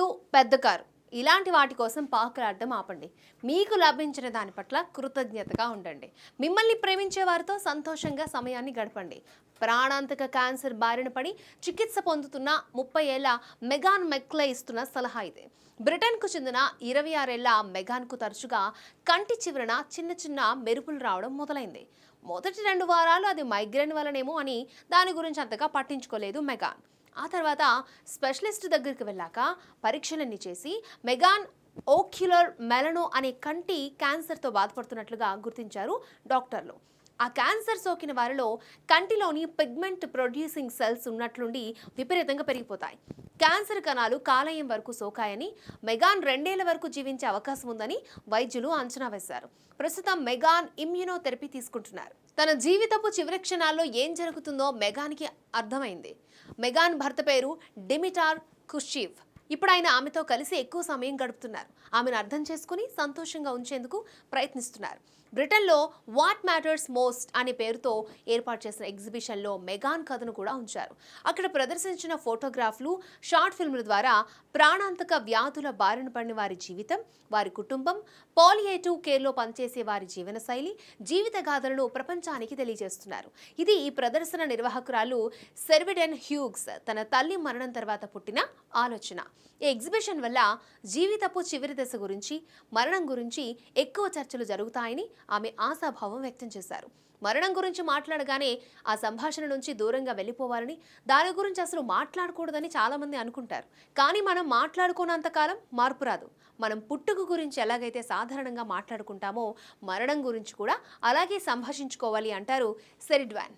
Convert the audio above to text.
ఇల్లు పెద్ద కారు. ఇలాంటి వాటి కోసం పాకులాడడం ఆపండి. మీకు లభించిన దాని పట్ల కృతజ్ఞతగా ఉండండి. మిమ్మల్ని ప్రేమించే వారితో సంతోషంగా సమయాన్ని గడపండి. ప్రాణాంతక క్యాన్సర్ బారిన పడి చికిత్స పొందుతున్న ముప్పై ఏళ్ళ మెగాన్ మెక్లే ఇస్తున్న సలహా ఇది. బ్రిటన్కు చెందిన ఇరవై ఆరేళ్ళ మెగాన్కు తరచుగా కంటి చివరన చిన్న చిన్న మెరుపులు రావడం మొదలైంది. మొదటి రెండు వారాలు అది మైగ్రేన్ వలనేమో అని దాని గురించి అంతగా పట్టించుకోలేదు మెగాన్. ఆ తర్వాత స్పెషలిస్ట్ దగ్గరికి వెళ్ళాక పరీక్షలన్నీ చేసి మెగాన్ ఓక్యులర్ మెలనో అనే కంటి క్యాన్సర్తో బాధపడుతున్నట్లుగా గుర్తించారు డాక్టర్లు. ఆ క్యాన్సర్ సోకిన వారిలో కంటిలోని పిగ్మెంట్ ప్రొడ్యూసింగ్ సెల్స్ ఉన్నట్లుండి విపరీతంగా పెరిగిపోతాయి. క్యాన్సర్ కణాలు కాలేయం వరకు సోకాయని మెగాన్ రెండేళ్ళ వరకు జీవించే అవకాశం ఉందని వైద్యులు అంచనా వేశారు. ప్రస్తుతం మెగాన్ ఇమ్యూనోథెరపీ తీసుకుంటున్నారు. తన జీవితపు చివరి క్షణాల్లో ఏం జరుగుతుందో మెగాన్కి అర్థమైంది. మెగాన్ భర్త పేరు డిమిటార్ కుషీవ్ ఇప్పుడు ఆయన ఆమెతో కలిసి ఎక్కువ సమయం గడుపుతున్నారు. ఆమెను అర్థం చేసుకుని సంతోషంగా ఉంచేందుకు ప్రయత్నిస్తున్నారు. బ్రిటన్లో వాట్ మ్యాటర్స్ మోస్ట్ అనే పేరుతో ఏర్పాటు చేసిన ఎగ్జిబిషన్లో మెగాన్ కథను కూడా ఉంచారు. అక్కడ ప్రదర్శించిన ఫోటోగ్రాఫ్లు షార్ట్ ఫిల్మ్ల ద్వారా ప్రాణాంతక వ్యాధుల బారిన పడిన వారి జీవితం వారి కుటుంబం పాలియేటివ్ కేర్లో పనిచేసే వారి జీవనశైలి జీవిత గాథలను ప్రపంచానికి తెలియజేస్తున్నారు. ఇది ఈ ప్రదర్శన నిర్వాహకురాలు సెర్విడెన్ హ్యూగ్స్ తన తల్లి మరణం తర్వాత పుట్టిన ఆలోచన. ఈ ఎగ్జిబిషన్ వల్ల జీవితపు చివరి దశ గురించి మరణం గురించి ఎక్కువ చర్చలు జరుగుతాయని ఆమె ఆశాభావం వ్యక్తం చేశారు. మరణం గురించి మాట్లాడగానే ఆ సంభాషణ నుంచి దూరంగా వెళ్ళిపోవాలని దాని గురించి అసలు మాట్లాడకూడదని చాలామంది అనుకుంటారు. కానీ మనం మాట్లాడుకున్నంతకాలం మార్పు రాదు. మనం పుట్టుక గురించి ఎలాగైతే సాధారణంగా మాట్లాడుకుంటామో మరణం గురించి కూడా అలాగే సంభాషించుకోవాలి అంటారు సెరిడ్వాన్